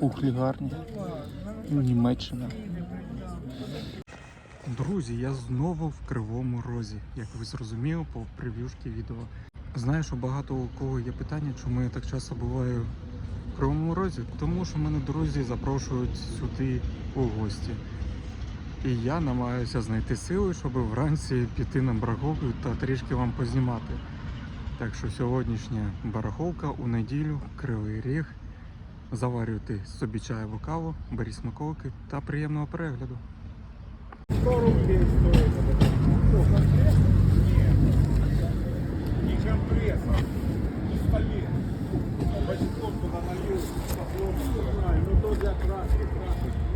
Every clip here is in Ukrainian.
Кухлі гарні. Німеччина. Друзі, я знову в кривому розі, як ви зрозуміли по прев'юшки відео. Знаю, що багато у кого є питання, чому я так часто буваю в кривому розі, тому що мене друзі запрошують сюди у гості. І я намагаюся знайти сили, щоб вранці піти на барахолку та трішки вам познімати. Так що сьогоднішня барахолка у неділю, кривий ріг. Заварюйте собі або каву, беріть смаковики та приємного перегляду. 100 рублей стоит. Что, компресс? Нет. Не компресс, попробовал. Знаю, ну то для краски, краски.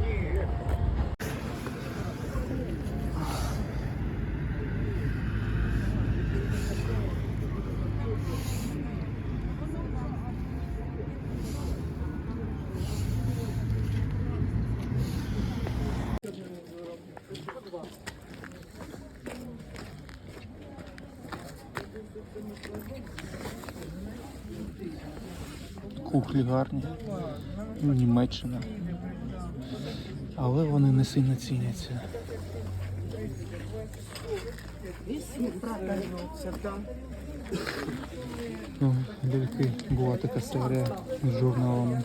Кухлі гарні. Німеччина. Але вони не сильно ціняться. Ну, Дивіться, була така серія з журналами.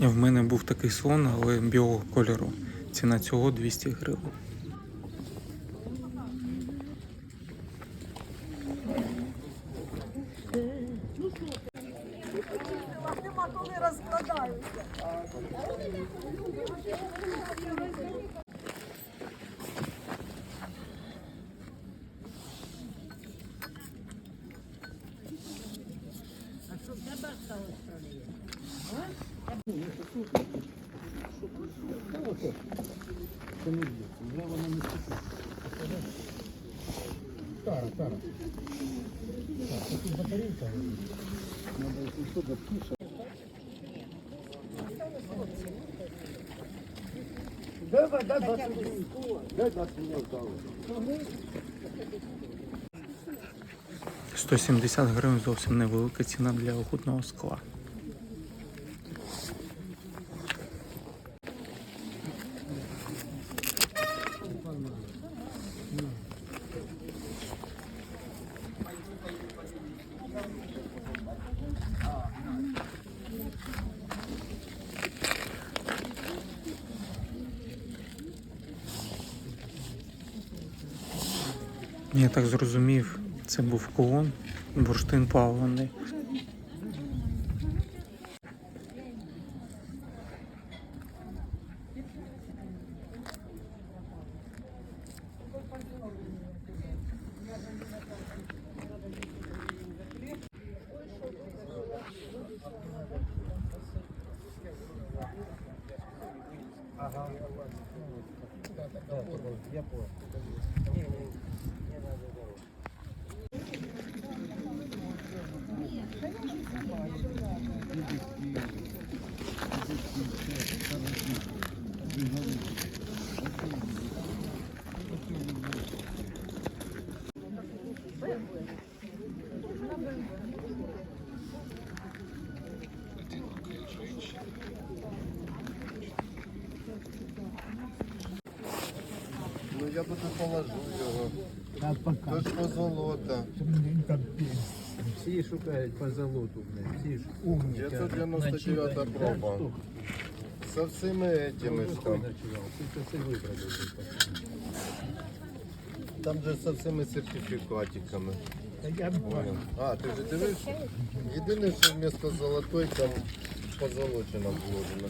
В мене був такий слон, але білого кольору. Ціна цього 200 гривень. Дай, дай, дай 20 мільйонів. Дай 20 мільйонів дали. 170 гривень зовсім невелика ціна для охотного скла. Я так зрозумів, це був колон, бурштин плавлений. Я буду положу його. Так, пока. Шукають по золоту, блядь. Всі ж умні. 999 проба. Со всіми этими ж там. Це вибрали. Там же со всіми сертифікатиками. А, ти вже дивився? Єдине, що вместо золотої там позолочена вложена.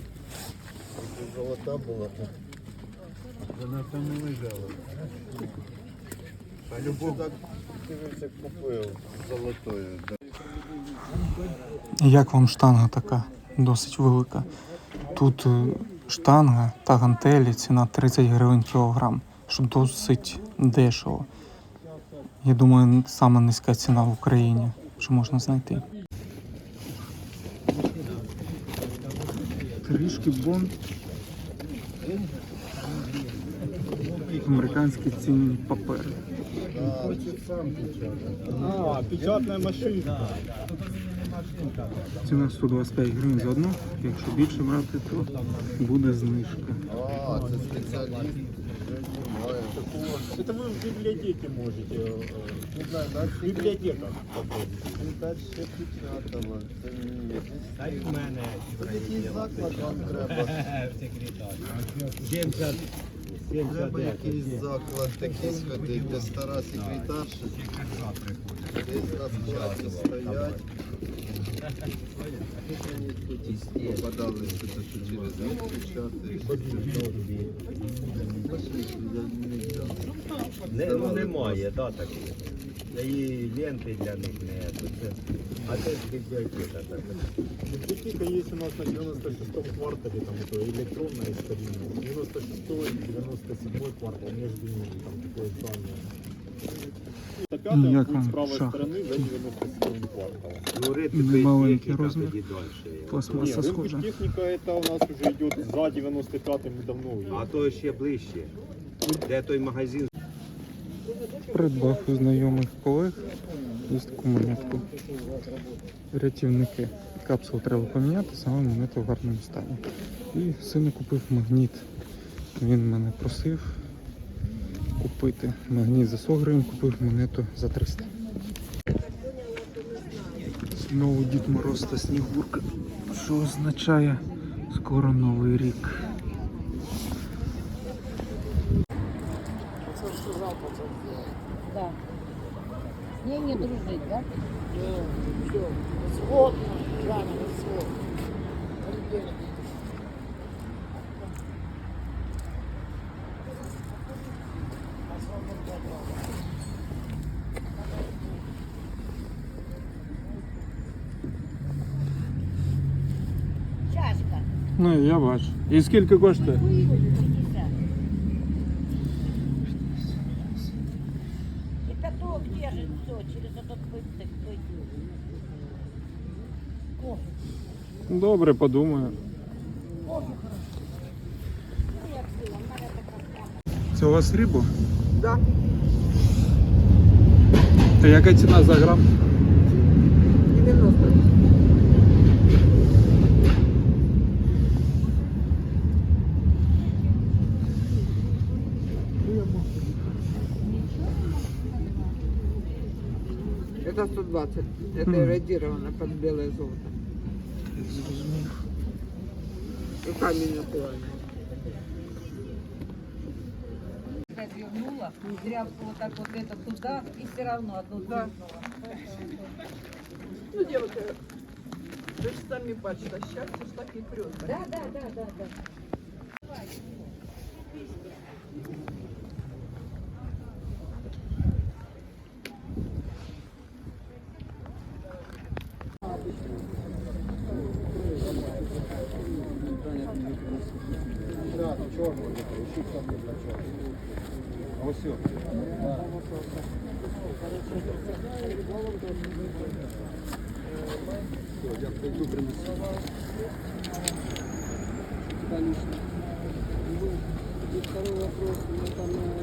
Якби золота була, то Вона там не лежала. а любов так дивився, купив з золотою. да. Як вам штанга така? Досить велика. Тут е, штанга та гантелі ціна 30 гривень кілограм, що досить дешево. Я думаю, сама низька ціна в Україні, що можна знайти. Трішки бон. американські цінні папери. А, печатная машина. Ціна 125 гривень за одну. Якщо більше брати, то буде знижка. А, це спеціаліст. Вже знімає. Это вы в библиотеке можете. э, Не знаю, да? Библиотека. Він далі печатала. Це ні. Дай в мене Це якийсь заклад вам треба. секретар. 70, Треба 79. якийсь заклад такий сходити, де стара секретарша. Десь на складі стоять. Попадали сюди що через. Не, ну немає, да, такого. І ленти для них не це. А це бібліотека така. Библиотека есть у нас на 96-м квартале, там это электронная старинная. 96-й, 97-й квартал, между ними там такое здание. Ну, як будет вам с правой шахт? за 97 кварталом. Ну, рити Немаленький бібліотека, розмір. Пластмаса схожа. техника это у нас уже идет за 95-м и давно А то ще ближче. Де той магазин? Придбав у знайомих колег ось таку монетку. Рятівники. Капсулу треба поміняти, саме монета в гарному стані. І сину купив магніт. Він мене просив купити магніт за 100 гривень, купив монету за 300. Знову Дід Мороз та Снігурка, що означає скоро новий рік. Да. Не, не дружить, да? Чашка. Ну, я бачу. І скільки коштує? 50. И пяток держит все через этот пыток. Кофе. Добре, подумаю. Це у вас рибу? Да. А яка ціна за грам? 90. Это 120. Это Мгм. эродировано под белое золото. И камень натуральный. Развернула, тряпку вот так вот это туда и все равно одну Да. Ну, девушка, вы же сами бачите, счастье уж так и прет. Да, да, да, да, да.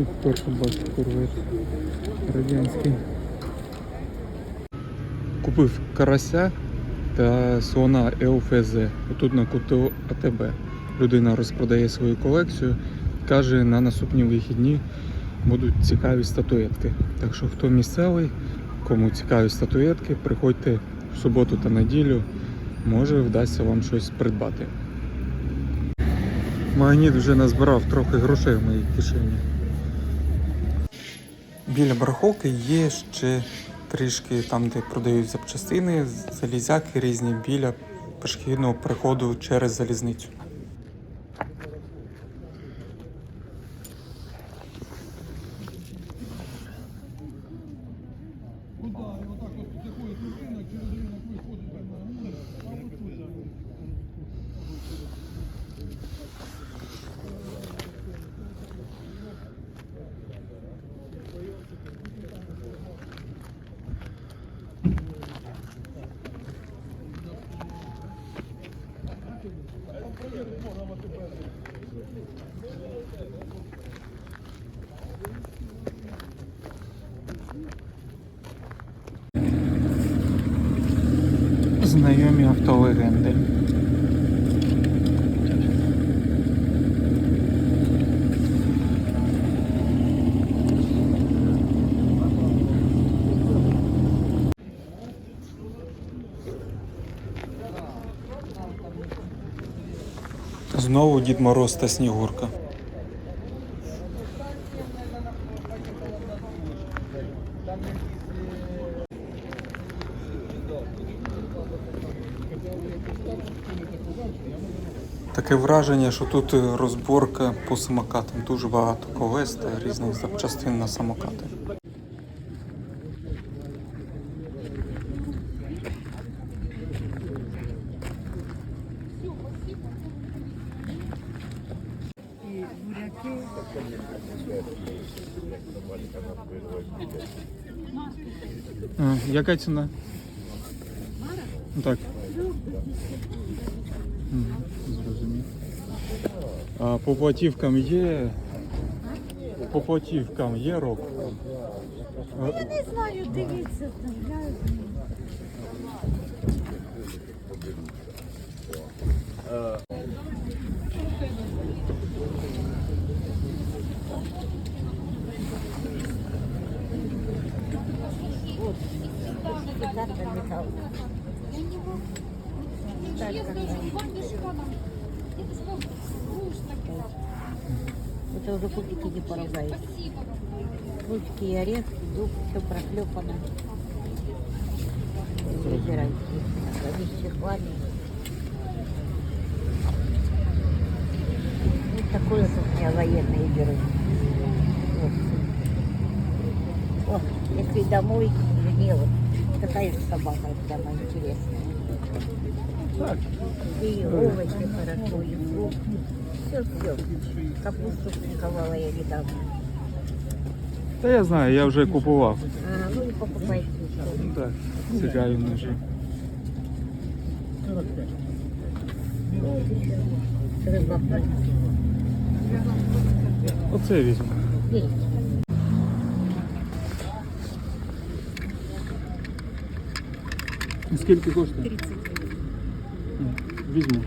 Тут перше бачу корвет радянський. Купив карася та слона ЛФЗ. Тут на куту АТБ. Людина розпродає свою колекцію. Каже, на наступні вихідні будуть цікаві статуетки. Так що хто місцевий, кому цікаві статуетки, приходьте в суботу та неділю. Може вдасться вам щось придбати. Магніт вже назбирав трохи грошей в моїй кишені. Біля барахолки є ще трішки там, де продають запчастини, залізяки різні біля пішохідного переходу через залізницю. Знайомі автолегенди. Знову Дід Мороз та Снігурка. Таке враження, що тут е, розборка по самокатам. Дуже багато колес та різних запчастин на самокати. Яка ціна? по платівкам є. По платівкам є рок. А, Я не знаю, дивіться там. Я... это уже кубики не поругаются. Ручки и орех, зуб, все проклепано. Выбирайте. Они с чехлами. Вот такое вот у меня военные берут. Вот. О, если домой, мне вот такая же собака дома интересная. И овощи хорошо, и фрукты. Все, все. Капусту шинковала я недавно. Та я знаю, я вже купував. А, ну и покупайте еще. Так, цікаві ножі. Рыба. Оце візьму. Есть. Скільки коштує? 30 Візьму.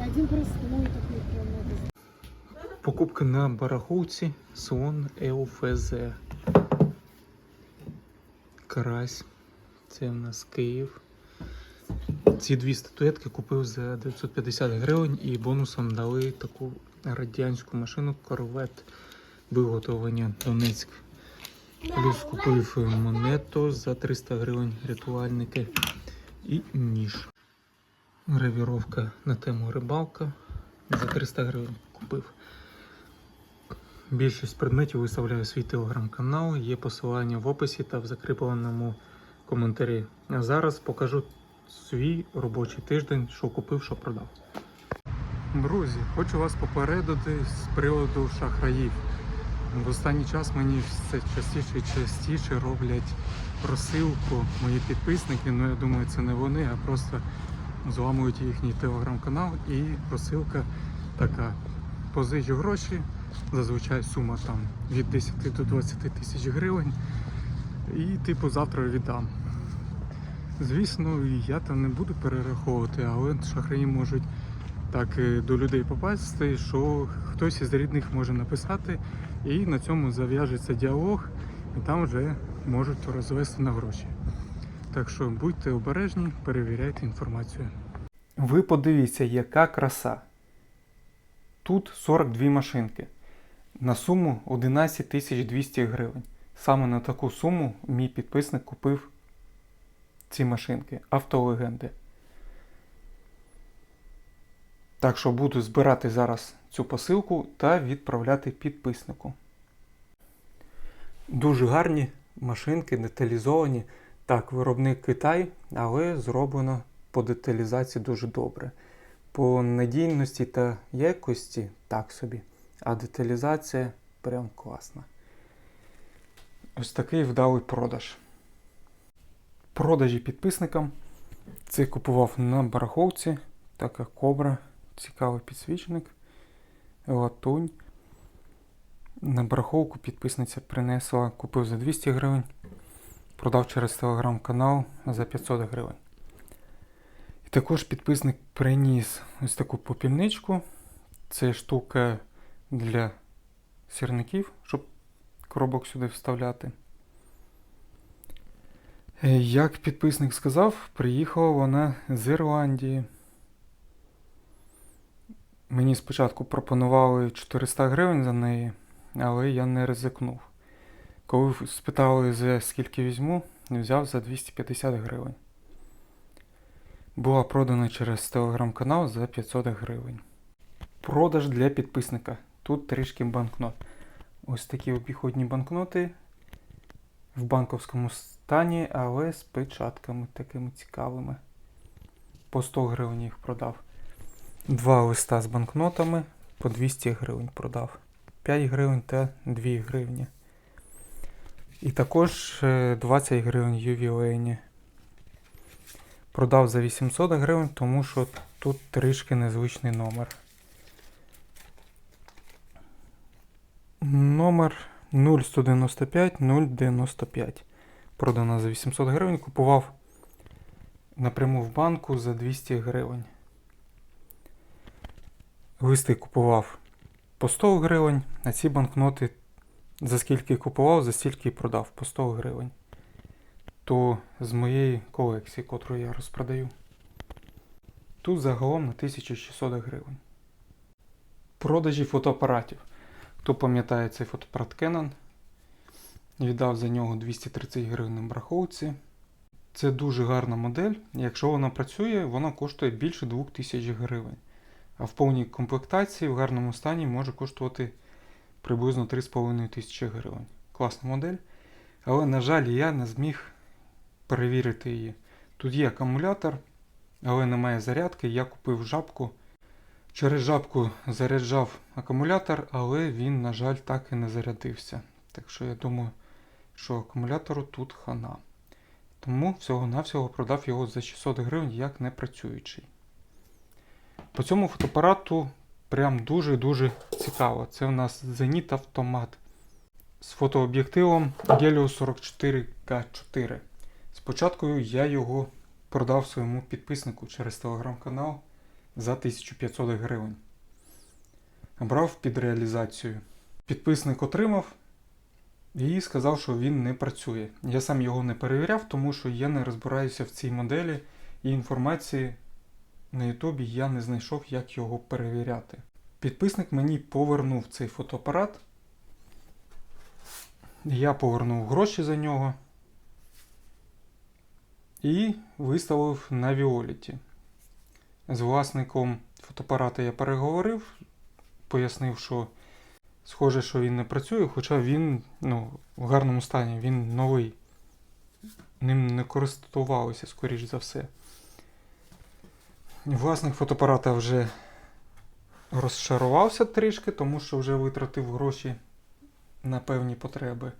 Один простой такой прям надо. Барахолці Слон ЛФЗ. Карась. Це в нас Київ. Ці дві статуетки купив за 950 гривень і бонусом дали таку радянську машину корвет виготовлення Донецьк. Плюс купив монету за 300 гривень рятувальники і ніж. Гравіровка на тему рибалка за 300 гривень купив. Більшість предметів виставляю свій телеграм-канал, є посилання в описі та в закріпленому коментарі. А зараз покажу свій робочий тиждень, що купив, що продав. Друзі, хочу вас попередити з приводу шахраїв. В останній час мені все частіше і частіше роблять розсилку мої підписники. Ну я думаю, це не вони, а просто зламують їхній телеграм-канал і розсилка така. Позичу гроші, зазвичай сума там від 10 до 20 тисяч гривень. І типу завтра віддам. Звісно, я там не буду перераховувати, але шахраї можуть так е, до людей попасти, що хтось із рідних може написати, і на цьому зав'яжеться діалог, і там вже можуть розвести на гроші. Так що будьте обережні, перевіряйте інформацію. Ви подивіться, яка краса. Тут 42 машинки на суму 11 200 гривень. Саме на таку суму мій підписник купив ці машинки автолегенди. Так що буду збирати зараз цю посилку та відправляти підписнику. Дуже гарні машинки, деталізовані. Так, виробник Китай, але зроблено по деталізації дуже добре. По надійності та якості так собі. А деталізація прям класна. Ось такий вдалий продаж. Продажі підписникам. Це купував на бараховці. Така кобра. Цікавий підсвічник. Латунь. На бараховку підписниця принесла, купив за 200 гривень, продав через телеграм-канал за 500 гривень. І також підписник приніс ось таку попільничку. Це штука для сірників, щоб коробок сюди вставляти. Е, Як підписник сказав, приїхала вона з Ірландії. Мені спочатку пропонували 400 гривень за неї, але я не ризикнув. Коли спитали, за скільки візьму, взяв за 250 гривень. Була продана через телеграм-канал за 500 гривень. Продаж для підписника. Тут трішки банкнот. Ось такі обіходні банкноти в банковському стані, але з печатками такими цікавими. По 100 гривень їх продав. Два листа з банкнотами по 200 гривень продав. 5 гривень та 2 гривні. І також е, 20 гривень ювілейні. Продав за 800 гривень, тому що тут трішки незвичний номер. Номер 0195 095. Продано за 800 гривень. Купував напряму в банку за 200 гривень. Листи купував по 100 гривень, а ці банкноти за скільки купував, за стільки і продав по 100 гривень. То з моєї колекції, котру я розпродаю. Тут загалом на 1600 гривень. Продажі фотоапаратів. Хто пам'ятає цей фотоапарат Canon, віддав за нього 230 гривень на браховці. Це дуже гарна модель. Якщо вона працює, вона коштує більше 2000 гривень. А в повній комплектації в гарному стані може коштувати приблизно 3,5 тисячі гривень. Класна модель. Але, на жаль, я не зміг перевірити її. Тут є акумулятор, але немає зарядки. Я купив жабку. Через жабку заряджав акумулятор, але він, на жаль, так і не зарядився. Так що я думаю, що акумулятору тут хана. Тому всього-навсього продав його за 600 гривень як непрацюючий. По цьому фотоапарату прям дуже-дуже цікаво. Це в нас Zenit автомат з фотооб'єктивом Helios 44K4. Спочатку я його продав своєму підписнику через телеграм-канал за 1500 гривень. Брав під реалізацію. Підписник отримав і сказав, що він не працює. Я сам його не перевіряв, тому що я не розбираюся в цій моделі і інформації на Ютубі я не знайшов, як його перевіряти. Підписник мені повернув цей фотоапарат. Я повернув гроші за нього і виставив на Віоліті. З власником фотоапарата я переговорив, пояснив, що схоже, що він не працює, хоча він ну, в гарному стані, він новий. Ним не користувалися, скоріш за все. Власник фотоапарата вже розчарувався трішки, тому що вже витратив гроші на певні потреби.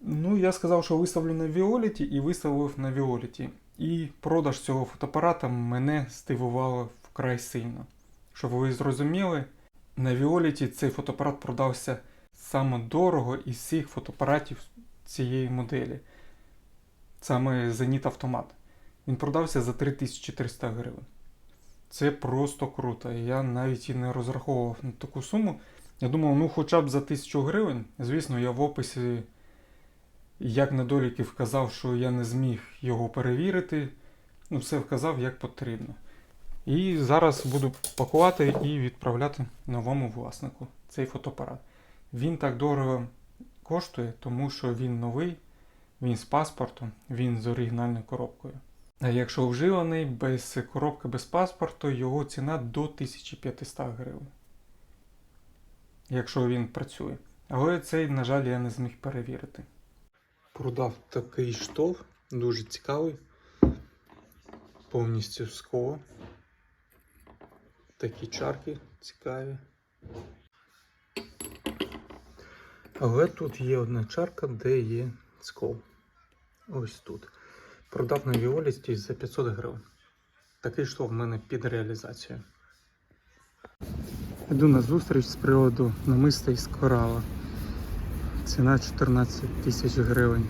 Ну, я сказав, що виставлю на Віоліті і виставив на Віоліті. І продаж цього фотоапарата мене здивувало вкрай сильно. Щоб ви зрозуміли, на Віоліті цей фотоапарат продався саме дорого із всіх фотоапаратів цієї моделі. Саме Zenit Автомат. Він продався за 3300 гривень. Це просто круто. Я навіть і не розраховував на таку суму. Я думав, ну хоча б за 1000 гривень. Звісно, я в описі, як недоліки, вказав, що я не зміг його перевірити. Ну, все вказав як потрібно. І зараз буду пакувати і відправляти новому власнику цей фотоапарат. Він так дорого коштує, тому що він новий, він з паспортом, він з оригінальною коробкою. А якщо вживаний без коробки без паспорту, його ціна до 1500 гривень. Якщо він працює. Але цей, на жаль, я не зміг перевірити. Продав такий штоф, дуже цікавий. Повністю скло. Такі чарки цікаві. Але тут є одна чарка, де є скол. Ось тут. Продав на Віолісті за 500 гривень. Такий що в мене під реалізацію. Йду на зустріч з приводу намиста із корала. Ціна 14 тисяч гривень.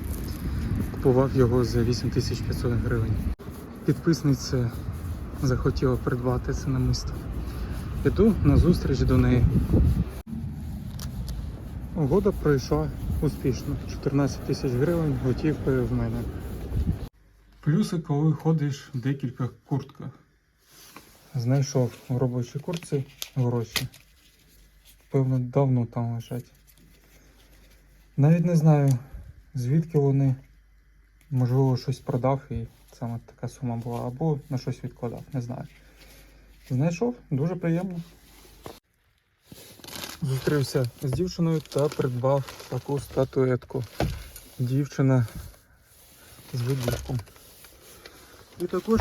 Купував його за 8500 гривень. Підписниця захотіла придбати це намисто. Іду на зустріч до неї. Угода пройшла успішно. 14 тисяч гривень готівкою в мене. Плюси, коли ходиш в декілька куртках. Знайшов в робочій куртці гроші. Певно, давно там лежать. Навіть не знаю, звідки вони. Можливо, щось продав і саме така сума була, або на щось відкладав, не знаю. Знайшов, дуже приємно. Зустрівся з дівчиною та придбав таку статуетку. Дівчина з видівком. І також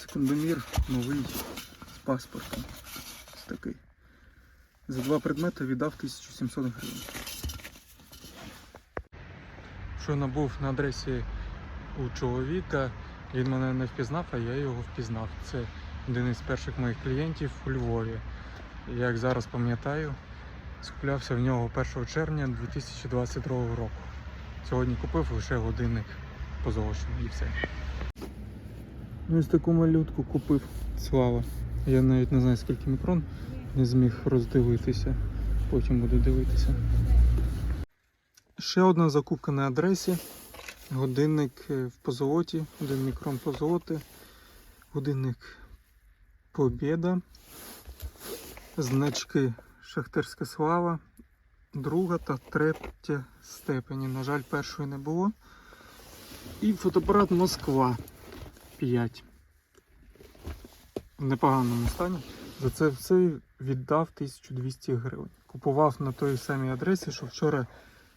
секундомір новий з паспортом. Ось такий. За два предмети віддав 1700 гривень. Щойно був на адресі у чоловіка, він мене не впізнав, а я його впізнав. Це один із перших моїх клієнтів у Львові. Як зараз пам'ятаю, скуплявся в нього 1 червня 2022 року. Сьогодні купив лише годинник позолочений і все. Ось таку малютку купив Слава. Я навіть не знаю скільки мікрон, не зміг роздивитися. Потім буду дивитися. Ще одна закупка на адресі. Годинник е, в позолоті, один мікрон позолоти, годинник Побєда, значки Шахтерська слава, друга та третя степені. На жаль, першої не було. І фотоапарат Москва 5. В непоганому стані. За це все віддав 1200 гривень. Купував на той самій адресі, що вчора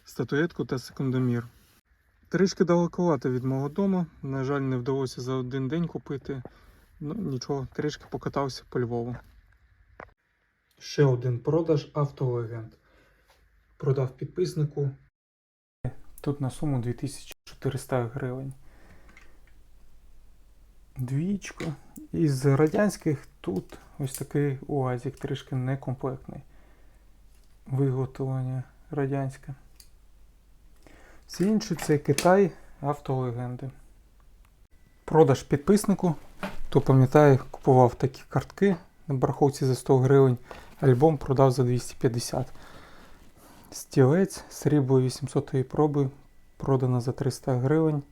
статуетку та секундомір. Трішки далековато від мого дому. На жаль, не вдалося за один день купити. Ну нічого, трішки покатався по Львову. Ще один продаж автолегенд. Продав підписнику. Тут на суму 2400 гривень. Двічка. Із радянських тут ось такий УАЗик, трішки некомплектний. Виготовлення радянське. Всі інші це Китай автолегенди. Продаж підписнику. Хто пам'ятає, купував такі картки на бараховці за 100 гривень. Альбом продав за 250. Стілець срібло 800-ї проби. Продано за 300 гривень.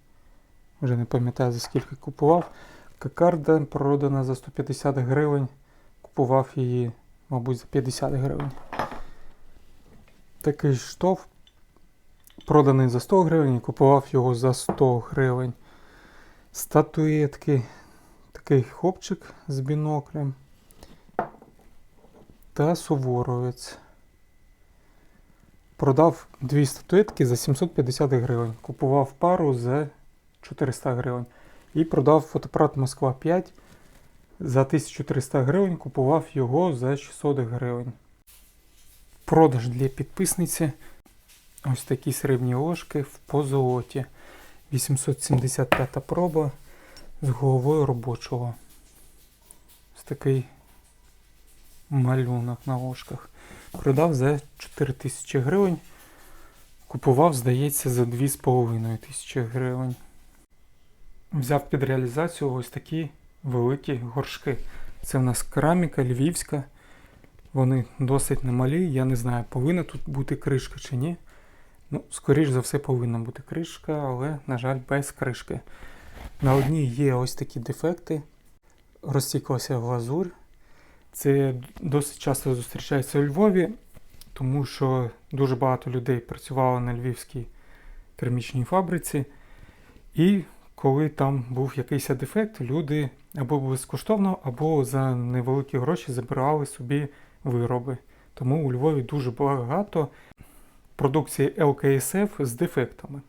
Вже не пам'ятаю за скільки купував. Кокарда продана за 150 гривень. Купував її, мабуть, за 50 гривень. Такий штоф проданий за 100 гривень і купував його за 100 гривень. Статуетки. Такий хлопчик з біноклем. Та суворовець. Продав дві статуетки за 750 гривень. Купував пару за 400 гривень. І продав фотоапарат Москва 5 за 1300 гривень. Купував його за 600 гривень. Продаж для підписниці. Ось такі срібні ложки в позолоті. 875 проба з головою робочого. Ось такий малюнок на ложках. Продав за 4000 гривень. Купував, здається, за 2500 гривень. Взяв під реалізацію ось такі великі горшки. Це в нас кераміка львівська. Вони досить немалі. Я не знаю, повинна тут бути кришка чи ні. Ну, скоріш за все, повинна бути кришка, але, на жаль, без кришки. На одній є ось такі дефекти. Розтіклася глазурь. Це досить часто зустрічається у Львові, тому що дуже багато людей працювало на львівській керамічній фабриці. І коли там був якийсь дефект, люди або безкоштовно, або за невеликі гроші забирали собі вироби. Тому у Львові дуже багато продукції ЛКСФ з дефектами.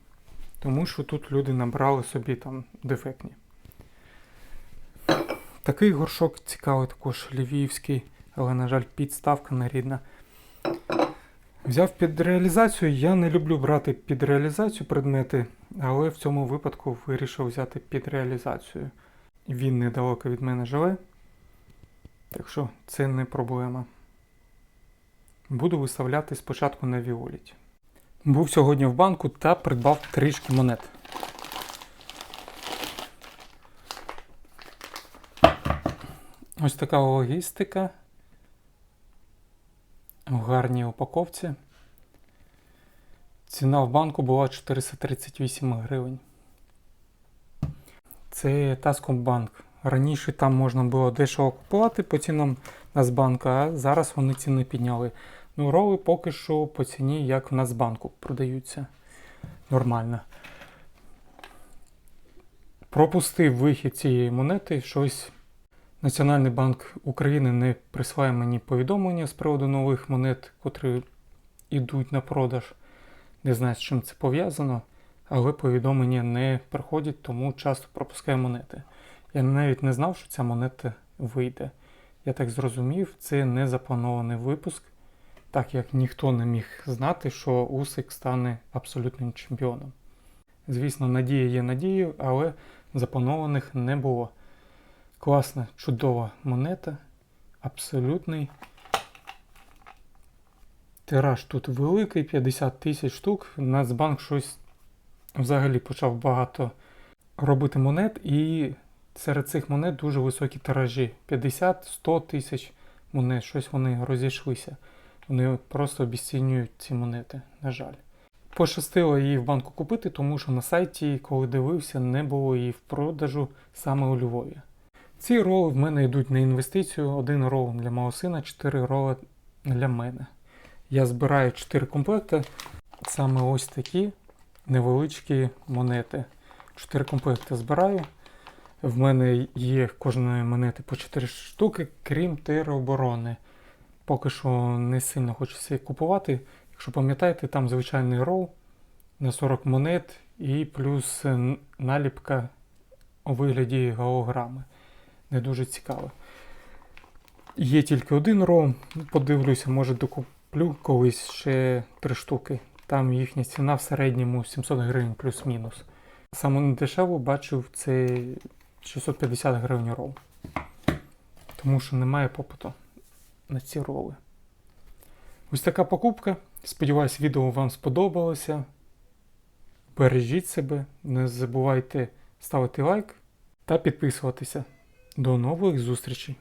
Тому що тут люди набрали собі там дефектні. Такий горшок цікавий також львівський, але, на жаль, підставка нерідна. Взяв під реалізацію. Я не люблю брати під реалізацію предмети, але в цьому випадку вирішив взяти під реалізацію. Він недалеко від мене живе, так що це не проблема. Буду виставляти спочатку на Віоліті. Був сьогодні в банку та придбав трішки монет. Ось така логістика. В гарній упаковці. Ціна в банку була 438 гривень. Це Таскомбанк. Раніше там можна було дешево купувати по цінам Нацбанка, а зараз вони ціни підняли. Ну, роли поки що по ціні, як в Нацбанку продаються. Нормально. Пропустив вихід цієї монети, щось Національний банк України не присває мені повідомлення з приводу нових монет, котрі йдуть на продаж. Не знаю, з чим це пов'язано, але повідомлення не приходять, тому часто пропускаю монети. Я навіть не знав, що ця монета вийде. Я так зрозумів, це не запланований випуск, так як ніхто не міг знати, що Усик стане абсолютним чемпіоном. Звісно, надія є надією, але запланованих не було. Класна, чудова монета. Абсолютний. Тираж тут великий, 50 тисяч штук. Нацбанк щось взагалі почав багато робити монет, і серед цих монет дуже високі тиражі. 50-100 тисяч монет, щось вони розійшлися. Вони просто обіцінюють ці монети, на жаль. Пощастило її в банку купити, тому що на сайті, коли дивився, не було її в продажу саме у Львові. Ці роли в мене йдуть на інвестицію. Один рол для мого сина, 4 роли для мене. Я збираю 4 комплекти. Саме ось такі невеличкі монети. 4 комплекти збираю. В мене є кожної монети по 4 штуки, крім тероборони. Поки що не сильно хочеться їх купувати. Якщо пам'ятаєте, там звичайний рол на 40 монет і плюс наліпка у вигляді голограми не дуже цікаво. Є тільки один ну, подивлюся, може докуплю колись ще три штуки. Там їхня ціна в середньому 700 гривень плюс-мінус. Саме дешево бачив це 650 гривень рол. Тому що немає попиту на ці роли. Ось така покупка. Сподіваюсь, відео вам сподобалося. Бережіть себе, не забувайте ставити лайк та підписуватися. До нових зустрічей!